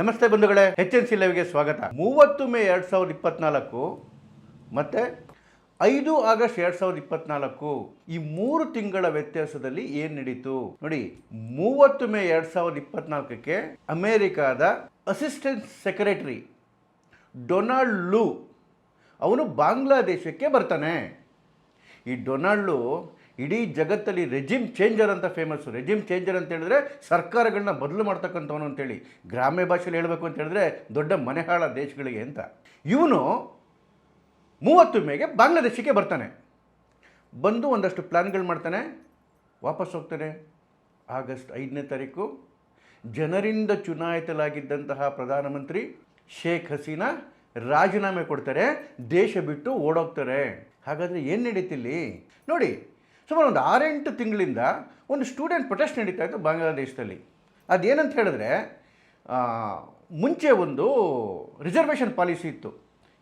ನಮಸ್ತೆ ಬಂಧುಗಳೇ N C ಲೈವ್ಗೆ ಸ್ವಾಗತ. ಮೂವತ್ತು ಮೇ ಎರಡು ಸಾವಿರದ ಇಪ್ಪತ್ನಾಲ್ಕು ಮತ್ತು ಐದು ಆಗಸ್ಟ್ ಎರಡು ಸಾವಿರದ ಇಪ್ಪತ್ನಾಲ್ಕು ಈ ಮೂರು ತಿಂಗಳ ವ್ಯತ್ಯಾಸದಲ್ಲಿ ಏನು ನಡೀತು? ನೋಡಿ, ಮೂವತ್ತು ಮೇ ಎರಡು ಸಾವಿರದ ಇಪ್ಪತ್ನಾಲ್ಕಕ್ಕೆ ಅಮೇರಿಕಾದ ಅಸಿಸ್ಟೆಂಟ್ ಸೆಕ್ರೆಟರಿ ಡೊನಾಲ್ಡ್ ಲೂ, ಅವನು ಬಾಂಗ್ಲಾದೇಶಕ್ಕೆ ಬರ್ತಾನೆ. ಈ ಡೊನಾಲ್ಡು ಇಡೀ ಜಗತ್ತಲ್ಲಿ ರೆಜಿಮ್ ಚೇಂಜರ್ ಅಂತ ಫೇಮಸ್ಸು ರೆಜಿಮ್ ಚೇಂಜರ್ ಅಂತ ಹೇಳಿದ್ರೆ ಸರ್ಕಾರಗಳನ್ನ ಬದಲು ಮಾಡ್ತಕ್ಕಂಥವನು ಅಂತೇಳಿ ಗ್ರಾಮ್ಯ ಭಾಷೆಯಲ್ಲಿ ಹೇಳಬೇಕು ಅಂತ ಹೇಳಿದ್ರೆ ದೊಡ್ಡ ಮನೆಹಾಳ ದೇಶಗಳಿಗೆ ಅಂತ. ಇವನು ಮೂವತ್ತು ಮೇಗೆ ಬಾಂಗ್ಲಾದೇಶಕ್ಕೆ ಬರ್ತಾನೆ. ಬಂದು ಒಂದಷ್ಟು ಪ್ಲ್ಯಾನ್ಗಳು ಮಾಡ್ತಾನೆ. ವಾಪಸ್ ಹೋಗ್ತಾನೆ. ಆಗಸ್ಟ್ ಐದನೇ ತಾರೀಕು. ಜನರಿಂದ ಚುನಾಯಿತಲಾಗಿದ್ದಂತಹ ಪ್ರಧಾನಮಂತ್ರಿ ಶೇಖ್ ಹಸೀನಾ ರಾಜೀನಾಮೆ ಕೊಡ್ತಾರೆ. ದೇಶ ಬಿಟ್ಟು ಓಡೋಗ್ತಾರೆ. ಹಾಗಾದರೆ ಏನು ನಡೀತಿಲ್ಲಿ? ನೋಡಿ ಸುಮಾರು ಒಂದು ಆರೆಂಟು ತಿಂಗಳಿಂದ ಒಂದು ಸ್ಟೂಡೆಂಟ್ ಪ್ರೊಟೆಸ್ಟ್ ನಡೀತಾ ಇತ್ತು ಬಾಂಗ್ಲಾದೇಶದಲ್ಲಿ. ಅದೇನಂತ ಹೇಳಿದ್ರೆ ಮುಂಚೆ ಒಂದು ರಿಸರ್ವೇಷನ್ ಪಾಲಿಸಿ ಇತ್ತು.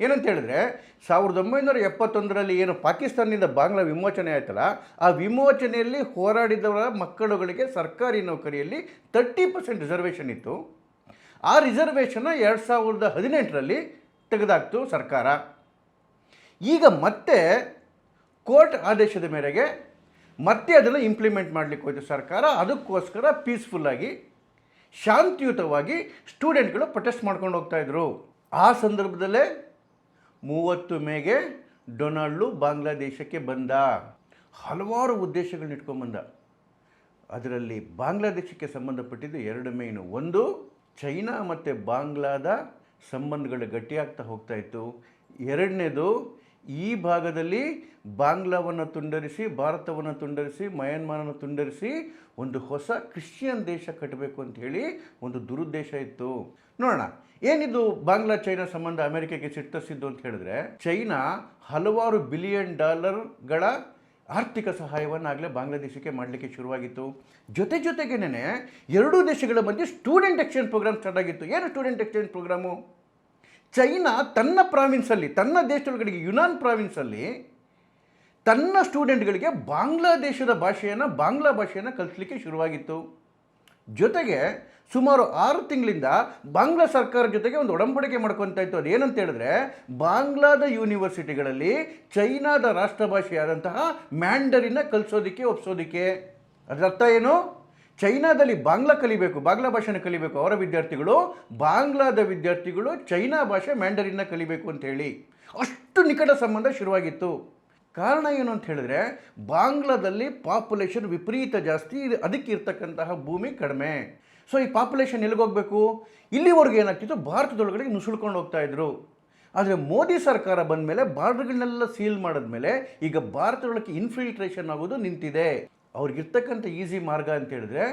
ಏನಂತ ಹೇಳಿದ್ರೆ, ಸಾವಿರದ ಒಂಬೈನೂರ ಎಪ್ಪತ್ತೊಂದರಲ್ಲಿ ಏನು ಪಾಕಿಸ್ತಾನದಿಂದ ಬಾಂಗ್ಲಾ ವಿಮೋಚನೆ ಆಯ್ತಲ್ಲ, ಆ ವಿಮೋಚನೆಯಲ್ಲಿ ಹೋರಾಡಿದವರ ಮಕ್ಕಳುಗಳಿಗೆ ಸರ್ಕಾರಿ ನೌಕರಿಯಲ್ಲಿ ತರ್ಟಿ ಪರ್ಸೆಂಟ್ ರಿಸರ್ವೇಷನ್ ಇತ್ತು. ಆ ರಿಸರ್ವೇಷನ್ನ ಎರಡು ಸಾವಿರದ ಹದಿನೆಂಟರಲ್ಲಿ ತೆಗೆದಾಕ್ತು ಸರ್ಕಾರ. ಈಗ ಮತ್ತೆ ಕೋರ್ಟ್ ಆದೇಶದ ಮೇರೆಗೆ ಮತ್ತೆ ಅದನ್ನು ಇಂಪ್ಲಿಮೆಂಟ್ ಮಾಡಲಿಕ್ಕೆ ಹೋಯ್ತು ಸರ್ಕಾರ ಅದಕ್ಕೋಸ್ಕರ ಪೀಸ್ಫುಲ್ಲಾಗಿ ಶಾಂತಿಯುತವಾಗಿ ಸ್ಟೂಡೆಂಟ್ಗಳು ಪ್ರೊಟೆಸ್ಟ್ ಮಾಡ್ಕೊಂಡು ಹೋಗ್ತಾಯಿದ್ರು ಆ ಸಂದರ್ಭದಲ್ಲೇ ಮೂವತ್ತು ಮೇಗೆ ಡೊನಾಲ್ಡು ಬಾಂಗ್ಲಾದೇಶಕ್ಕೆ ಬಂದ. ಹಲವಾರು ಉದ್ದೇಶಗಳನ್ನ ಇಟ್ಕೊಂಡ್ಬಂದ ಅದರಲ್ಲಿ ಬಾಂಗ್ಲಾದೇಶಕ್ಕೆ ಸಂಬಂಧಪಟ್ಟಿದ್ದು ಎರಡು ಮೇನು ಒಂದು, ಚೈನಾ ಮತ್ತು ಬಾಂಗ್ಲಾದ ಸಂಬಂಧಗಳು ಗಟ್ಟಿಯಾಗ್ತಾ ಹೋಗ್ತಾಯಿತ್ತು ಎರಡನೇದು ಈ ಭಾಗದಲ್ಲಿ ಬಾಂಗ್ಲಾವನ್ನು ತುಂಡರಿಸಿ, ಭಾರತವನ್ನು ತುಂಡರಿಸಿ, ಮಯನ್ಮಾರನ್ನು ತುಂಡರಿಸಿ ಒಂದು ಹೊಸ ಕ್ರಿಶ್ಚಿಯನ್ ದೇಶ ಕಟ್ಟಬೇಕು ಅಂತ ಹೇಳಿ ಒಂದು ದುರುದ್ದೇಶ ಇತ್ತು. ನೋಡೋಣ, ಏನಿದು ಬಾಂಗ್ಲಾ ಚೈನಾ ಸಂಬಂಧ ಅಮೆರಿಕಕ್ಕೆ ಸಿಟ್ಟಿಸಿದ್ದು ಅಂತ ಹೇಳಿದ್ರೆ, ಚೈನಾ ಹಲವಾರು ಬಿಲಿಯನ್ ಡಾಲರ್ಗಳ ಆರ್ಥಿಕ ಸಹಾಯವನ್ನು ಆಗಲೇ ಬಾಂಗ್ಲಾದೇಶಕ್ಕೆ ಮಾಡಲಿಕ್ಕೆ ಶುರುವಾಗಿತ್ತು. ಜೊತೆ ಜೊತೆಗೇನೆ ಎರಡೂ ದೇಶಗಳ ಮಧ್ಯೆ ಸ್ಟೂಡೆಂಟ್ ಎಕ್ಸ್ಚೇಂಜ್ ಪ್ರೋಗ್ರಾಮ್ ಸ್ಟಾರ್ಟ್ ಆಗಿತ್ತು. ಏನು ಸ್ಟೂಡೆಂಟ್ ಎಕ್ಸ್ಚೇಂಜ್ ಪ್ರೋಗ್ರಾಮು? ಚೈನಾ ತನ್ನ ಪ್ರಾವಿನ್ಸಲ್ಲಿ, ತನ್ನ ದೇಶದೊಳಗಡೆಗೆ ಯುನಾನ್ ಪ್ರಾವಿನ್ಸಲ್ಲಿ ತನ್ನ ಸ್ಟೂಡೆಂಟ್ಗಳಿಗೆ ಬಾಂಗ್ಲಾದೇಶದ ಭಾಷೆಯನ್ನು, ಬಾಂಗ್ಲಾ ಭಾಷೆಯನ್ನು ಕಲಿಸಲಿಕ್ಕೆ ಶುರುವಾಗಿತ್ತು. ಜೊತೆಗೆ ಸುಮಾರು ಆರು ತಿಂಗಳಿಂದ ಬಾಂಗ್ಲಾ ಸರ್ಕಾರ ಜೊತೆಗೆ ಒಂದು ಒಡಂಬಡಿಕೆ ಮಾಡ್ಕೊತಾ ಇತ್ತು. ಅದೇನಂತ ಹೇಳಿದ್ರೆ, ಬಾಂಗ್ಲಾದ ಯೂನಿವರ್ಸಿಟಿಗಳಲ್ಲಿ ಚೈನಾದ ರಾಷ್ಟ್ರ ಭಾಷೆಯಾದಂತಹ ಮ್ಯಾಂಡರಿನ ಕಲಿಸೋದಕ್ಕೆ, ಒಪ್ಸೋದಕ್ಕೆ. ಅದರರ್ಥ ಏನು? ಚೈನಾದಲ್ಲಿ ಬಾಂಗ್ಲಾ ಕಲಿಬೇಕು, ಬಾಂಗ್ಲಾ ಭಾಷೆನ ಕಲಿಬೇಕು. ಅವರ ವಿದ್ಯಾರ್ಥಿಗಳು, ಬಾಂಗ್ಲಾದ ವಿದ್ಯಾರ್ಥಿಗಳು ಚೈನಾ ಭಾಷೆ ಮ್ಯಾಂಡರಿನ ಕಲಿಬೇಕು ಅಂತ ಹೇಳಿ ಅಷ್ಟು ನಿಕಟ ಸಂಬಂಧ ಶುರುವಾಗಿತ್ತು. ಕಾರಣ ಏನು ಅಂತ ಹೇಳಿದ್ರೆ, ಬಾಂಗ್ಲಾದಲ್ಲಿ ಪಾಪ್ಯುಲೇಷನ್ ವಿಪರೀತ ಜಾಸ್ತಿ ಅದಕ್ಕೆ ಇರ್ತಕ್ಕಂತಹ ಭೂಮಿ ಕಡಿಮೆ. ಸೊ ಈ ಪಾಪ್ಯುಲೇಷನ್ ಎಲ್ಲಿಗೋಗ್ಬೇಕು ಇಲ್ಲಿವರೆಗೂ ಏನಾಗ್ತಿತ್ತು? ಭಾರತದೊಳಗಡೆ ನುಸುಳ್ಕೊಂಡು ಹೋಗ್ತಾ ಇದ್ರು. ಆದರೆ ಮೋದಿ ಸರ್ಕಾರ ಬಂದ ಮೇಲೆ ಬಾರ್ಡರ್ಗಳನ್ನೆಲ್ಲ ಸೀಲ್ ಮಾಡಿದ್ಮೇಲೆ ಈಗ ಭಾರತದೊಳಗೆ ಇನ್ಫಿಲ್ಟ್ರೇಷನ್ ಆಗೋದು ನಿಂತಿದೆ. ಅವ್ರಿಗಿರ್ತಕ್ಕಂಥ ಈಸಿ ಮಾರ್ಗ ಅಂತ ಹೇಳಿದ್ರೆ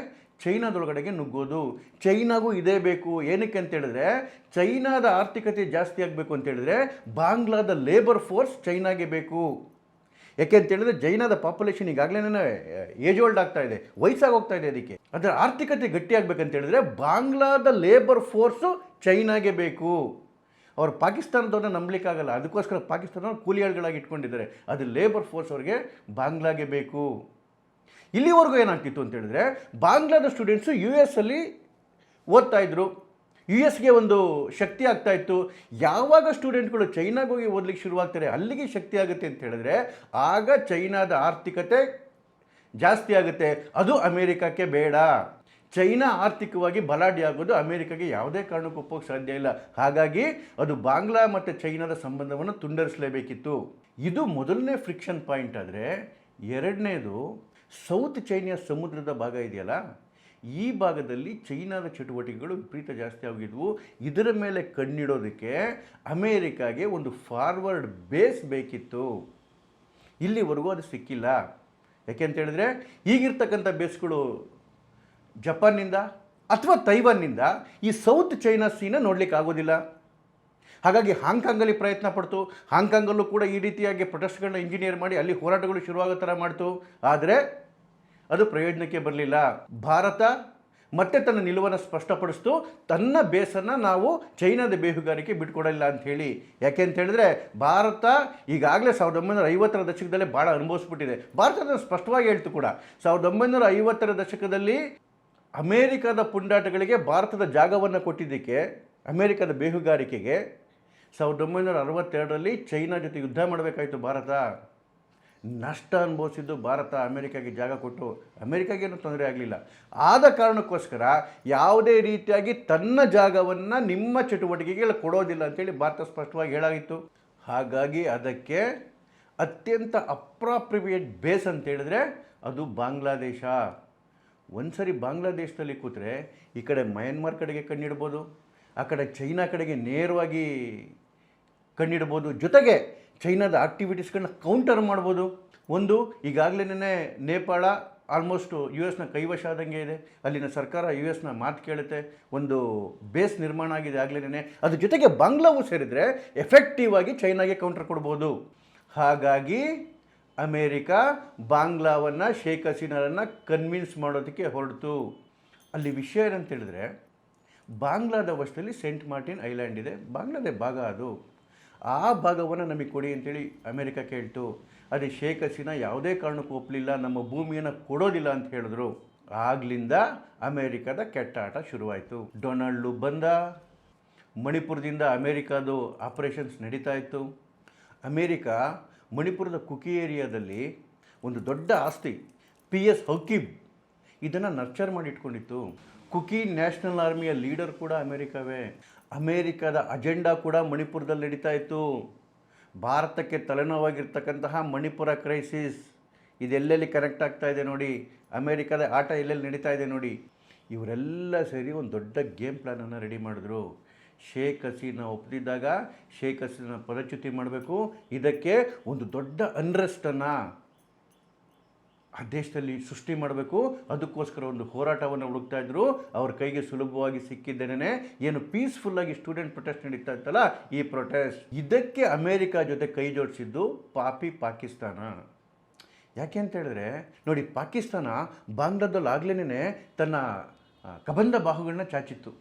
ಚೈನಾದೊಳಗಡೆಗೆ ನುಗ್ಗೋದು. ಚೈನಾಗೂ ಇದೇ ಬೇಕು. ಏನಕ್ಕೆ ಅಂತ ಹೇಳಿದ್ರೆ ಚೈನಾದ ಆರ್ಥಿಕತೆ ಜಾಸ್ತಿ ಆಗಬೇಕು ಅಂತ ಹೇಳಿದ್ರೆ ಬಾಂಗ್ಲಾದ ಲೇಬರ್ ಫೋರ್ಸ್ ಚೈನಾಗೆ ಬೇಕು. ಯಾಕೆ ಅಂತ ಹೇಳಿದ್ರೆ ಚೈನಾದ ಪಾಪ್ಯುಲೇಷನ್ ಈಗಾಗಲೇ ಏಜ್ ಓಲ್ಡ್ ಆಗ್ತಾ ಇದೆ. ವಯಸ್ಸಾಗಿ ಹೋಗ್ತಾ ಇದೆ ಅದಕ್ಕೆ. ಅದರ ಆರ್ಥಿಕತೆ ಗಟ್ಟಿಯಾಗಬೇಕಂತ ಹೇಳಿದ್ರೆ ಬಾಂಗ್ಲಾದ ಲೇಬರ್ ಫೋರ್ಸು ಚೈನಾಗೆ ಬೇಕು. ಅವ್ರು ಪಾಕಿಸ್ತಾನದವ್ರನ್ನ ನಂಬಲಿಕ್ಕಾಗಲ್ಲ. ಅದಕ್ಕೋಸ್ಕರ ಪಾಕಿಸ್ತಾನವ್ರು ಕೂಲಿಯಾಳುಗಳಾಗಿ ಇಟ್ಕೊಂಡಿದ್ದಾರೆ. ಅದು ಲೇಬರ್ ಫೋರ್ಸ್ ಅವ್ರಿಗೆ ಬಾಂಗ್ಲಾಗೆ ಬೇಕು. ಇಲ್ಲಿವರೆಗೂ ಏನಾಗ್ತಿತ್ತು ಅಂತ ಹೇಳಿದ್ರೆ, ಬಾಂಗ್ಲಾದ ಸ್ಟೂಡೆಂಟ್ಸು ಯು ಎಸ್ ಅಲ್ಲಿ ಓದ್ತಾ ಇದ್ರು. ಯು ಎಸ್ಗೆ ಒಂದು ಶಕ್ತಿ ಆಗ್ತಾ ಇತ್ತು. ಯಾವಾಗ ಸ್ಟೂಡೆಂಟ್ಗಳು ಚೈನಾಗೆ ಹೋಗಿ ಓದ್ಲಿಕ್ಕೆ ಶುರುವಾಗ್ತಾರೆ, ಅಲ್ಲಿಗೆ ಶಕ್ತಿ ಆಗುತ್ತೆ ಅಂತ ಹೇಳಿದ್ರೆ, ಆಗ ಚೈನಾದ ಆರ್ಥಿಕತೆ ಜಾಸ್ತಿ ಆಗುತ್ತೆ. ಅದು ಅಮೇರಿಕಕ್ಕೆ ಬೇಡ. ಚೈನಾ ಆರ್ಥಿಕವಾಗಿ ಬಲಾಢ್ಯ ಆಗೋದು ಅಮೇರಿಕಾಗೆ ಯಾವುದೇ ಕಾರಣಕ್ಕೂ ಒಪ್ಪೋಕ್ಕೆ ಸಾಧ್ಯ ಇಲ್ಲ. ಹಾಗಾಗಿ ಅದು ಬಾಂಗ್ಲಾ ಮತ್ತು ಚೈನಾದ ಸಂಬಂಧವನ್ನು ತುಂಡರಿಸಲೇಬೇಕಿತ್ತು. ಇದು ಮೊದಲನೇ ಫ್ರಿಕ್ಷನ್ ಪಾಯಿಂಟ್ ಆದರೆ ಎರಡನೇದು ಸೌತ್ ಚೈನಾ ಸಮುದ್ರದ ಭಾಗ ಇದೆಯಲ್ಲ, ಈ ಭಾಗದಲ್ಲಿ ಚೈನಾದ ಚಟುವಟಿಕೆಗಳು ವಿಪರೀತ ಜಾಸ್ತಿ ಆಗಿದ್ವು ಇದರ ಮೇಲೆ ಕಣ್ಣಿಡೋದಕ್ಕೆ ಅಮೇರಿಕಾಗೆ ಒಂದು ಫಾರ್ವರ್ಡ್ ಬೇಸ್ ಬೇಕಿತ್ತು. ಇಲ್ಲಿವರೆಗೂ ಅದು ಸಿಕ್ಕಿಲ್ಲ. ಯಾಕೆ ಅಂತ ಹೇಳಿದ್ರೆ, ಈಗಿರ್ತಕ್ಕಂಥ ಬೇಸ್ಗಳು ಜಪಾನ್ನಿಂದ ಅಥವಾ ತೈವಾನ್ನಿಂದ ಈ ಸೌತ್ ಚೈನಾ ಸೀನ ನೋಡಲಿಕ್ಕೆ ಆಗೋದಿಲ್ಲ ಹಾಗಾಗಿ ಹಾಂಗ್ಕಾಂಗಲ್ಲಿ ಪ್ರಯತ್ನ ಪಡ್ತು. ಹಾಂಗ್ಕಾಂಗಲ್ಲೂ ಕೂಡ ಈ ರೀತಿಯಾಗಿ ಪ್ರೊಟೆಸ್ಟ್ಗಳನ್ನ ಇಂಜಿನಿಯರ್ ಮಾಡಿ ಅಲ್ಲಿ ಹೋರಾಟಗಳು ಶುರುವಾಗೋ ಥರ ಮಾಡ್ತು. ಆದರೆ ಅದು ಪ್ರಯೋಜನಕ್ಕೆ ಬರಲಿಲ್ಲ. ಭಾರತ ಮತ್ತೆ ತನ್ನ ನಿಲುವನ್ನು ಸ್ಪಷ್ಟಪಡಿಸ್ತು. ತನ್ನ ಬೇಸನ್ನು ನಾವು ಚೈನಾದ ಬೇಹುಗಾರಿಕೆ ಬಿಟ್ಕೊಡಲಿಲ್ಲ ಅಂತ ಹೇಳಿ. ಯಾಕೆ ಅಂತ ಹೇಳಿದ್ರೆ ಭಾರತ ಈಗಾಗಲೇ ಸಾವಿರದ ಒಂಬೈನೂರ ಐವತ್ತರ ದಶಕದಲ್ಲೇ ಭಾಳ ಅನುಭವಿಸ್ಬಿಟ್ಟಿದೆ. ಭಾರತ ಅದನ್ನು ಸ್ಪಷ್ಟವಾಗಿ ಹೇಳ್ತು ಕೂಡ. ಸಾವಿರದ ಒಂಬೈನೂರ ಐವತ್ತರ ದಶಕದಲ್ಲಿ ಅಮೇರಿಕಾದ ಪುಂಡಾಟಗಳಿಗೆ ಭಾರತದ ಜಾಗವನ್ನು ಕೊಟ್ಟಿದ್ದಕ್ಕೆ, ಅಮೇರಿಕದ ಬೇಹುಗಾರಿಕೆಗೆ ಸಾವಿರದ ಒಂಬೈನೂರ ಅರವತ್ತೆರಡರಲ್ಲಿ ಚೈನಾ ಜೊತೆ ಯುದ್ಧ ಮಾಡಬೇಕಾಯಿತು ಭಾರತ. ನಷ್ಟ ಅನುಭವಿಸಿದ್ದು ಭಾರತ, ಅಮೆರಿಕಾಗೆ ಜಾಗ ಕೊಟ್ಟು. ಅಮೆರಿಕಾಗೇನು ತೊಂದರೆ ಆಗಲಿಲ್ಲ. ಆದ ಕಾರಣಕ್ಕೋಸ್ಕರ ಯಾವುದೇ ರೀತಿಯಾಗಿ ತನ್ನ ಜಾಗವನ್ನು ನಿಮ್ಮ ಚಟುವಟಿಕೆಗೆ ಕೊಡೋದಿಲ್ಲ ಅಂತೇಳಿ ಭಾರತ ಸ್ಪಷ್ಟವಾಗಿ ಹೇಳಾಗಿತ್ತು. ಹಾಗಾಗಿ ಅದಕ್ಕೆ ಅತ್ಯಂತ ಅಪ್ರಾಪ್ರಿಯೇಟ್ ಬೇಸ್ ಅಂತ ಹೇಳಿದ್ರೆ ಅದು ಬಾಂಗ್ಲಾದೇಶ. ಒಂದ್ಸರಿ ಬಾಂಗ್ಲಾದೇಶದಲ್ಲಿ ಕೂತ್ರೆ ಈ ಕಡೆ ಮಯನ್ಮಾರ್ ಕಡೆಗೆ ಕಣ್ಣಿಡ್ಬೋದು. ಆ ಕಡೆ ಚೈನಾ ಕಡೆಗೆ ನೇರವಾಗಿ ಕಣ್ಣಿಡ್ಬೋದು. ಜೊತೆಗೆ ಚೈನಾದ ಆಕ್ಟಿವಿಟೀಸ್ಗಳನ್ನ ಕೌಂಟರ್ ಮಾಡ್ಬೋದು. ಒಂದು, ಈಗಾಗಲೇ ನೇಪಾಳ ಆಲ್ಮೋಸ್ಟು ಯು ಎಸ್ನ ಕೈವಶ ಆದಂಗೆ ಇದೆ. ಅಲ್ಲಿನ ಸರ್ಕಾರ ಯು ಎಸ್ನ ಮಾತು ಕೇಳುತ್ತೆ. ಒಂದು ಬೇಸ್ ನಿರ್ಮಾಣ ಆಗಿದೆ ಆಗಲೇ ಅದ್ರ ಜೊತೆಗೆ ಬಾಂಗ್ಲಾವು ಸೇರಿದರೆ ಎಫೆಕ್ಟಿವ್ ಆಗಿ ಚೈನಾಗೆ ಕೌಂಟರ್ ಕೊಡ್ಬೋದು. ಹಾಗಾಗಿ ಅಮೇರಿಕಾ ಬಾಂಗ್ಲಾವನ್ನು ಶೇಖ್ ಹಸೀನಾರನ್ನು ಕನ್ವಿನ್ಸ್ ಮಾಡೋದಕ್ಕೆ ಹೊರಡ್ತು. ಅಲ್ಲಿ ವಿಷಯ ಏನಂತ ಹೇಳಿದ್ರೆ, ಬಾಂಗ್ಲಾದ ವಶದಲ್ಲಿ ಸೇಂಟ್ ಮಾರ್ಟಿನ್ ಐಲ್ಯಾಂಡ್ ಇದೆ. ಬಾಂಗ್ಲಾದೇ ಭಾಗ ಅದು. ಆ ಭಾಗವನ್ನು ನಮಗೆ ಕೊಡಿ ಅಂತೇಳಿ ಅಮೇರಿಕ ಕೇಳ್ತು. ಅದೇ ಶೇಖ್ ಯಾವುದೇ ಕಾರಣಕ್ಕೂ ಒಪ್ಪಲಿಲ್ಲ ನಮ್ಮ ಭೂಮಿಯನ್ನು ಕೊಡೋದಿಲ್ಲ ಅಂತ ಹೇಳಿದ್ರು. ಆಗ್ಲಿಂದ ಅಮೇರಿಕದ ಕೆಟ್ಟ ಆಟ ಶುರುವಾಯಿತು. ಡೊನಾಲ್ಡು ಬಂದ. ಮಣಿಪುರದಿಂದ ಅಮೇರಿಕಾದು ಆಪರೇಷನ್ಸ್ ನಡೀತಾ ಇತ್ತು. ಅಮೇರಿಕ ಮಣಿಪುರದ ಕುಕಿ ಏರಿಯಾದಲ್ಲಿ ಒಂದು ದೊಡ್ಡ ಆಸ್ತಿ, ಪಿ ಎಸ್ ಹೌಕಿಬ್, ಇದನ್ನು ನರ್ಚರ್ ಮಾಡಿ ಇಟ್ಕೊಂಡಿತ್ತು ಕುಕಿ ನ್ಯಾಷನಲ್ ಆರ್ಮಿಯ ಲೀಡರ್ ಕೂಡ ಅಮೇರಿಕಾವೇ. ಅಮೇರಿಕಾದ ಅಜೆಂಡಾ ಕೂಡ ಮಣಿಪುರದಲ್ಲಿ ನಡೀತಾ ಇತ್ತು. ಭಾರತಕ್ಕೆ ತಲೆನೋವಾಗಿರ್ತಕ್ಕಂತಹ ಮಣಿಪುರ ಕ್ರೈಸಿಸ್ ಇದೆಲ್ಲೆಲ್ಲಿ ಕನೆಕ್ಟ್ ಆಗ್ತಾ ಇದೆ ನೋಡಿ. ಅಮೇರಿಕಾದ ಆಟ ಎಲ್ಲೆಲ್ಲಿ ನಡೀತಾ ಇದೆ ನೋಡಿ. ಇವರೆಲ್ಲ ಸೇರಿ ಒಂದು ದೊಡ್ಡ ಗೇಮ್ ಪ್ಲ್ಯಾನನ್ನು ರೆಡಿ ಮಾಡಿದ್ರು. ಶೇಖ್ ಹಸೀನಾ ಒಪ್ಪದಿದ್ದಾಗ ಶೇಖ್ ಹಸೀನಾ ಪದಚ್ಯುತಿ ಮಾಡಬೇಕು. ಇದಕ್ಕೆ ಒಂದು ದೊಡ್ಡ ಅನ್ರೆಸ್ಟನ್ನು ಆ ದೇಶದಲ್ಲಿ ಸೃಷ್ಟಿ ಮಾಡಬೇಕು. ಅದಕ್ಕೋಸ್ಕರ ಒಂದು ಹೋರಾಟವನ್ನು ಹುಡುಕ್ತಾ ಇದ್ದರು ಅವ್ರ ಕೈಗೆ ಸುಲಭವಾಗಿ ಸಿಕ್ಕಿದ್ದೇನೆ ಏನು ಪೀಸ್ಫುಲ್ಲಾಗಿ ಸ್ಟೂಡೆಂಟ್ ಪ್ರೊಟೆಸ್ಟ್ ನಡೀತಾ ಇತ್ತಲ್ಲ, ಈ ಪ್ರೊಟೆಸ್ಟ್ ಇದಕ್ಕೆ ಅಮೇರಿಕಾ ಜೊತೆ ಕೈ ಜೋಡಿಸಿದ್ದು ಪಾಪಿ ಪಾಕಿಸ್ತಾನ. ಯಾಕೆ ಅಂತ ಹೇಳಿದ್ರೆ, ನೋಡಿ ಪಾಕಿಸ್ತಾನ ಬಾಂಗ್ಲಾದಲ್ಲಿ ಆಗ್ಲೇ ತನ್ನ ಕಬಂಧ ಬಾಹುಗಳನ್ನ ಚಾಚಿತ್ತು.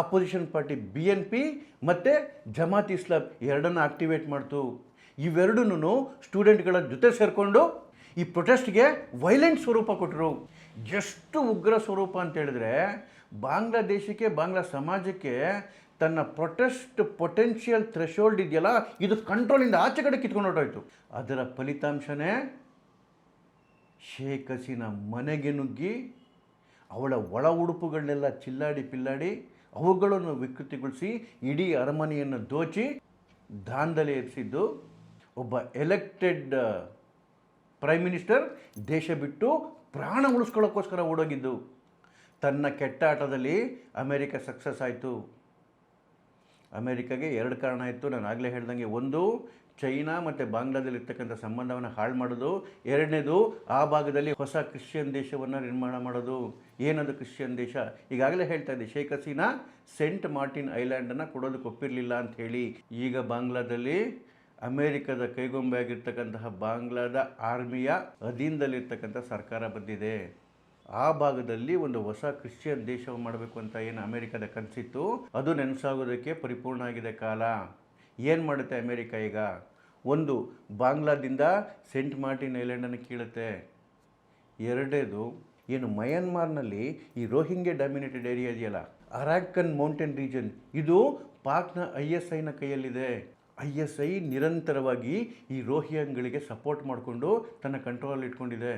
Opposition party B N P ಮತ್ತು ಜಮಾತ್ ಇಸ್ಲಾಂ ಎರಡನ್ನು ಆಕ್ಟಿವೇಟ್ ಮಾಡ್ತು. ಇವೆರಡೂ ಸ್ಟೂಡೆಂಟ್ಗಳ ಜೊತೆ ಸೇರಿಕೊಂಡು ಈ ಪ್ರೊಟೆಸ್ಟ್ಗೆ ವೈಲೆಂಟ್ ಸ್ವರೂಪ ಕೊಟ್ಟರು. ಎಷ್ಟು ಉಗ್ರ ಸ್ವರೂಪ ಅಂತ ಹೇಳಿದ್ರೆ, ಬಾಂಗ್ಲಾದೇಶಕ್ಕೆ, ಬಾಂಗ್ಲಾ ಸಮಾಜಕ್ಕೆ ತನ್ನ ಪ್ರೊಟೆಸ್ಟ್ ಪೊಟೆನ್ಷಿಯಲ್ ಥ್ರೆಶೋಲ್ಡ್ ಇದೆಯಲ್ಲ, ಇದು ಕಂಟ್ರೋಲಿಂದ ಆಚೆ ಕಡೆ ಕಿತ್ಕೊಂಡು ಹೊರಟೋಯ್ತು. ಅದರ ಫಲಿತಾಂಶನೇ ಶೇಖ್ ಹಸೀನಾ ಮನೆಗೆ ನುಗ್ಗಿ, ಅವಳ ಒಳ ಉಡುಪುಗಳನ್ನೆಲ್ಲ ಚಿಲ್ಲಾಡಿ ಪಿಲ್ಲಾಡಿ, ಅವುಗಳನ್ನು ವಿಕೃತಿಗೊಳಿಸಿ, ಇಡೀ ಅರಮನೆಯನ್ನು ದೋಚಿ ದಾಂಧಲೆ ಎರಿಸಿದ್ದು ಒಬ್ಬ ಎಲೆಕ್ಟೆಡ್ ಪ್ರೈಮ್ ಮಿನಿಸ್ಟರ್ ದೇಶ ಬಿಟ್ಟು ಪ್ರಾಣ ಉಳಿಸ್ಕೊಳ್ಳೋಕ್ಕೋಸ್ಕರ ಓಡೋಗಿದ್ದು. ತನ್ನ ಕೆಟ್ಟ ಆಟದಲ್ಲಿ ಅಮೇರಿಕ ಸಕ್ಸಸ್ ಆಯಿತು. ಅಮೇರಿಕಾಗೆ ಎರಡು ಕಾರಣ ಇತ್ತು. ನಾನು ಆಗಲೇ ಹೇಳ್ದಂಗೆ ಒಂದು, ಚೈನಾ ಮತ್ತು ಬಾಂಗ್ಲಾದಲ್ಲಿ ಇರ್ತಕ್ಕಂಥ ಸಂಬಂಧವನ್ನು ಹಾಳು ಮಾಡೋದು. ಎರಡನೇದು, ಆ ಭಾಗದಲ್ಲಿ ಹೊಸ ಕ್ರಿಶ್ಚಿಯನ್ ದೇಶವನ್ನು ನಿರ್ಮಾಣ ಮಾಡೋದು. ಏನದು ಕ್ರಿಶ್ಚಿಯನ್ ದೇಶ? ಈಗಾಗಲೇ ಹೇಳ್ತಾ ಇದ್ದೆ, ಶೇಖ್ ಹಸೀನಾ ಸೆಂಟ್ ಮಾರ್ಟಿನ್ ಐಲ್ಯಾಂಡನ್ನು ಕೊಡೋದಕ್ಕೆ ಒಪ್ಪಿರಲಿಲ್ಲ ಅಂತ ಹೇಳಿ. ಈಗ ಬಾಂಗ್ಲಾದಲ್ಲಿ ಅಮೇರಿಕದ ಕೈಗೊಂಬೆಯಾಗಿರ್ತಕ್ಕಂತಹ ಬಾಂಗ್ಲಾದ ಆರ್ಮಿಯ ಅಧೀನದಲ್ಲಿರ್ತಕ್ಕಂಥ ಸರ್ಕಾರ ಬಂದಿದೆ. ಆ ಭಾಗದಲ್ಲಿ ಒಂದು ಹೊಸ ಕ್ರಿಶ್ಚಿಯನ್ ದೇಶವನ್ನು ಮಾಡಬೇಕು ಅಂತ ಏನು ಅಮೇರಿಕದ ಕನಸಿತ್ತು? ಅದು ನೆನಸಾಗೋದಕ್ಕೆ ಪರಿಪೂರ್ಣ ಆಗಿದೆ ಕಾಲ. ಏನು ಮಾಡುತ್ತೆ ಅಮೇರಿಕ ಈಗ? ಒಂದು, ಬಾಂಗ್ಲಾದಿಂದ ಸೆಂಟ್ ಮಾರ್ಟಿನ್ ಐಲ್ಯಾಂಡನ್ನು ಕೀಳುತ್ತೆ. ಎರಡೇದು ಏನು ಮಯನ್ಮಾರ್ನಲ್ಲಿ ಈ ರೋಹಿಂಗ್ಯ ಡಾಮಿನೇಟೆಡ್ ಏರಿಯಾ ಇದೆಯಲ್ಲ? Arakan mountain region. ಇದು ಪಾಕ್ನ ಐ ಎಸ್ ಐನ ಕೈಯಲ್ಲಿದೆ. ಐ ಎಸ್ ಐ ನಿರಂತರವಾಗಿ ಈ ರೋಹಿಂಗ್ಗಳಿಗೆ ಸಪೋರ್ಟ್ ಮಾಡಿಕೊಂಡು ತನ್ನ ಕಂಟ್ರೋಲ್ ಇಟ್ಕೊಂಡಿದೆ.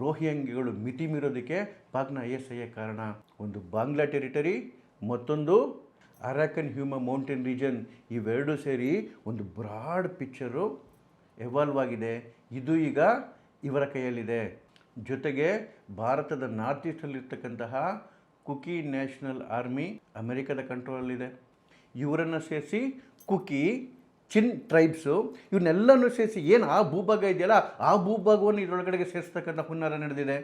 ರೋಹಿಯಂಗಿಗಳು ಮಿತಿ ಮೀರೋದಕ್ಕೆ ಪಾಕ್ನ ಐ ಎಸ್ ಐಯ ಕಾರಣ. ಒಂದು ಬಾಂಗ್ಲಾ ಟೆರಿಟರಿ ಮತ್ತೊಂದು ಅರಾಕನ್ ಹ್ಯೂಮ ಮೌಂಟೇನ್ ರೀಜನ್. ಇವೆರಡೂ ಸೇರಿ ಒಂದು ಬ್ರಾಡ್ ಪಿಕ್ಚರು ಎವಾಲ್ವ್ ಆಗಿದೆ. ಇದು ಈಗ ಇವರ ಕೈಯಲ್ಲಿದೆ. ಜೊತೆಗೆ ಭಾರತದ ನಾರ್ತ್ ಈಸ್ಟಲ್ಲಿರ್ತಕ್ಕಂತಹ ಕುಕಿ ನ್ಯಾಷನಲ್ ಆರ್ಮಿ ಅಮೆರಿಕದ ಕಂಟ್ರೋಲಲ್ಲಿದೆ ಇವರನ್ನು ಸೇರಿಸಿ ಕುಕಿ ಚಿನ್ ಟ್ರೈಬ್ಸು ಇವನ್ನೆಲ್ಲನೂ ಸೇರಿಸಿ ಏನು ಆ ಭೂಭಾಗ ಇದೆಯಲ್ಲ, ಆ ಭೂಭಾಗವನ್ನು ಇದರೊಳಗಡೆಗೆ ಸೇರಿಸ್ತಕ್ಕಂಥ ಹುನ್ನಾರ ನಡೆದಿದೆ.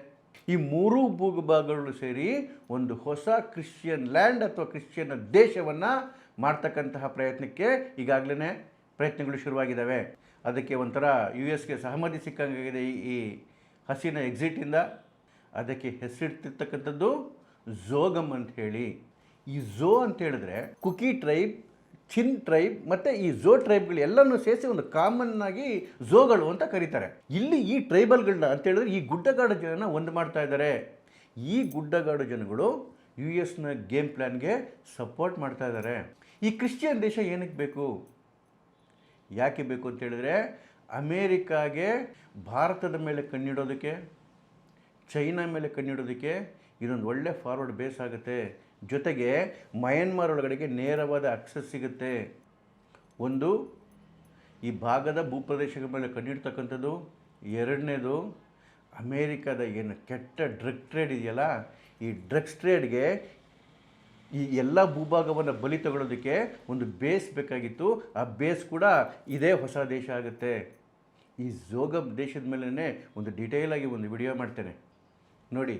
ಈ ಮೂರೂ ಭೂಭಾಗಗಳು ಸೇರಿ ಒಂದು ಹೊಸ ಕ್ರಿಶ್ಚಿಯನ್ ಲ್ಯಾಂಡ್ ಅಥವಾ ಕ್ರಿಶ್ಚಿಯನ್ ದೇಶವನ್ನು ಮಾಡ್ತಕ್ಕಂತಹ ಪ್ರಯತ್ನಕ್ಕೆ ಈಗಾಗಲೇ ಪ್ರಯತ್ನಗಳು ಶುರುವಾಗಿದ್ದಾವೆ ಅದಕ್ಕೆ ಒಂಥರ ಯು ಎಸ್ಗೆ ಸಹಮತಿ ಸಿಕ್ಕಂಗಾಗಿದೆ ಈ ಹಸಿನ ಎಕ್ಸಿಟಿಂದ ಅದಕ್ಕೆ ಹೆಸರಿಟ್ಟಿರ್ತಕ್ಕಂಥದ್ದು ಝೋಗಮ್ ಅಂತ ಹೇಳಿ. ಈ ಝೋ ಅಂತ ಹೇಳಿದ್ರೆ ಕುಕಿ ಟ್ರೈಬ್ ಚಿನ್ ಟ್ರೈಬ್ ಮತ್ತು ಈ ಝೋ ಟ್ರೈಬ್ಗಳು ಎಲ್ಲನೂ ಸೇರಿಸಿ ಒಂದು ಕಾಮನ್ ಆಗಿ ಝೋಗಳು ಅಂತ ಕರೀತಾರೆ. ಇಲ್ಲಿ ಈ ಟ್ರೈಬಲ್ಗಳನ್ನ ಅಂತ ಹೇಳಿದ್ರೆ ಈ ಗುಡ್ಡಗಾಡು ಜನನ ಒಂದು ಮಾಡ್ತಾ ಇದ್ದಾರೆ. ಈ ಗುಡ್ಡಗಾಡು ಜನಗಳು ಯು ಎಸ್ನ ಗೇಮ್ ಪ್ಲ್ಯಾನ್ಗೆ ಸಪೋರ್ಟ್ ಮಾಡ್ತಾ ಇದ್ದಾರೆ. ಈ ಕ್ರಿಶ್ಚಿಯನ್ ದೇಶ ಏನಕ್ಕೆ ಬೇಕು? ಯಾಕೆ ಬೇಕು ಅಂತ ಹೇಳಿದ್ರೆ ಅಮೇರಿಕಾಗೆ ಭಾರತದ ಮೇಲೆ ಕಣ್ಣಿಡೋದಕ್ಕೆ, ಚೈನಾ ಮೇಲೆ ಕಣ್ಣಿಡೋದಕ್ಕೆ ಇದೊಂದು ಒಳ್ಳೆ ಫಾರ್ವರ್ಡ್ ಬೇಸ್ ಆಗುತ್ತೆ. ಜೊತೆಗೆ ಮಯನ್ಮಾರ್ ಒಳಗಡೆಗೆ ನೇರವಾದ ಅಕ್ಸೆಸ್ ಸಿಗುತ್ತೆ. ಒಂದು, ಈ ಭಾಗದ ಭೂಪ್ರದೇಶಗಳ ಮೇಲೆ ಕಣ್ಣಿಡ್ತಕ್ಕಂಥದ್ದು ಎರಡನೇದು, ಅಮೇರಿಕಾದ ಏನು ಕೆಟ್ಟ ಡ್ರಗ್ ಟ್ರೇಡ್ ಇದೆಯಲ್ಲ, ಈ ಡ್ರಗ್ಸ್ ಟ್ರೇಡ್ಗೆ ಈ ಎಲ್ಲ ಭೂಭಾಗವನ್ನು ಬಲಿ ತಗೊಳ್ಳೋದಕ್ಕೆ ಒಂದು ಬೇಸ್ ಬೇಕಾಗಿತ್ತು. ಆ ಬೇಸ್ ಕೂಡ ಇದೇ ಹೊಸ ದೇಶ ಆಗುತ್ತೆ. ಈ ಜೋಗ ದೇಶದ ಮೇಲೇ ಒಂದು ಡೀಟೇಲ್ ಆಗಿ ಒಂದು ವಿಡಿಯೋ ಮಾಡ್ತೇನೆ. ನೋಡಿ.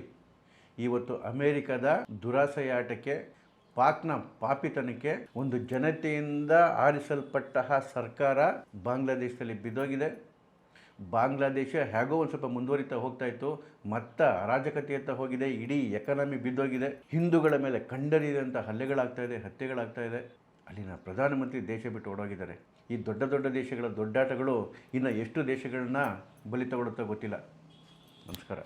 ಇವತ್ತು ಅಮೇರಿಕದ ದುರಾಸೆಯಾಟಕ್ಕೆ, ಪಾಕ್ನ ಪಾಪಿತನಕ್ಕೆ ಒಂದು ಜನತೆಯಿಂದ ಆರಿಸಲ್ಪಟ್ಟ ಸರ್ಕಾರ ಬಾಂಗ್ಲಾದೇಶದಲ್ಲಿ ಬಿದ್ದೋಗಿದೆ. ಬಾಂಗ್ಲಾದೇಶ ಹೇಗೋ ಒಂದು ಸ್ವಲ್ಪ ಮುಂದುವರಿತಾ ಹೋಗ್ತಾ ಇತ್ತು, ಮತ್ತ ಅರಾಜಕತೆಯತ್ತ ಹೋಗಿದೆ, ಇಡೀ ಎಕನಾಮಿ ಬಿದ್ದೋಗಿದೆ. ಹಿಂದೂಗಳ ಮೇಲೆ ಕಂಡರಿದಂಥ ಹಲ್ಲೆಗಳಾಗ್ತಾ ಇದೆ, ಹತ್ಯೆಗಳಾಗ್ತಾ ಇದೆ. ಅಲ್ಲಿನ ಪ್ರಧಾನಮಂತ್ರಿ ದೇಶ ಬಿಟ್ಟು ಓಡೋಗಿದ್ದಾರೆ. ಈ ದೊಡ್ಡ ದೊಡ್ಡ ದೇಶಗಳ ದೊಡ್ಡಾಟಗಳು ಇನ್ನು ಎಷ್ಟು ದೇಶಗಳನ್ನ ಬಲಿ ತಗೊಳುತ್ತೋ ಗೊತ್ತಿಲ್ಲ. ನಮಸ್ಕಾರ.